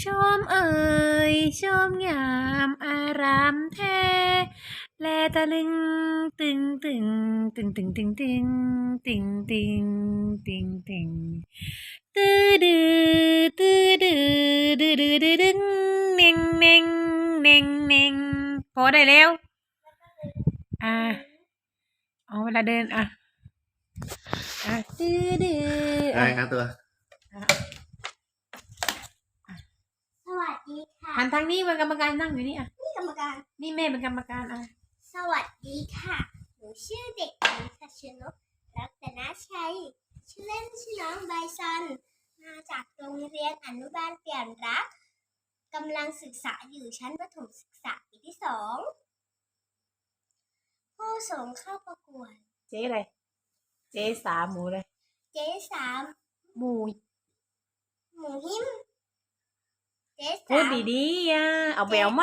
ชมเอ่ยชมงามอารามแท้แลตะลึงตึงตึงตึงตึงตึงตึงตึงตึงตึงตึงตื้อดื้อตื้อดื้อดื้อดื้อดื้อดึงเน่งเน่งเน่งเน่งพอได้แล้วอ่าเอาเวลาเดินอะอะตื้อดื้ออะอะไรครับตัวสวัสดีค่ะ หั นทางนี้มันกรรมการนั่งอยู่นี่อะ นี่กรรมการ นี่แม่เป็นกรรมการอะ สวัสดีค่ะ หนูชื่อเด็กหญิงทัชนกรัตนชัย ชื่อเล่นชื่อน้องใบซัน มาจากโรงเรียนอนุบาลเปลี่ยนรักกำลังศึกษาอยู่ชั้นประถมศึกษาปีที่สอง ผู้ส่งเข้าประกวด เจ๊อะไร เจ๊สามหมูเลย เจ๊สามหมูหมูหิมเจ๊ พูดดีๆอะเอาแววไม่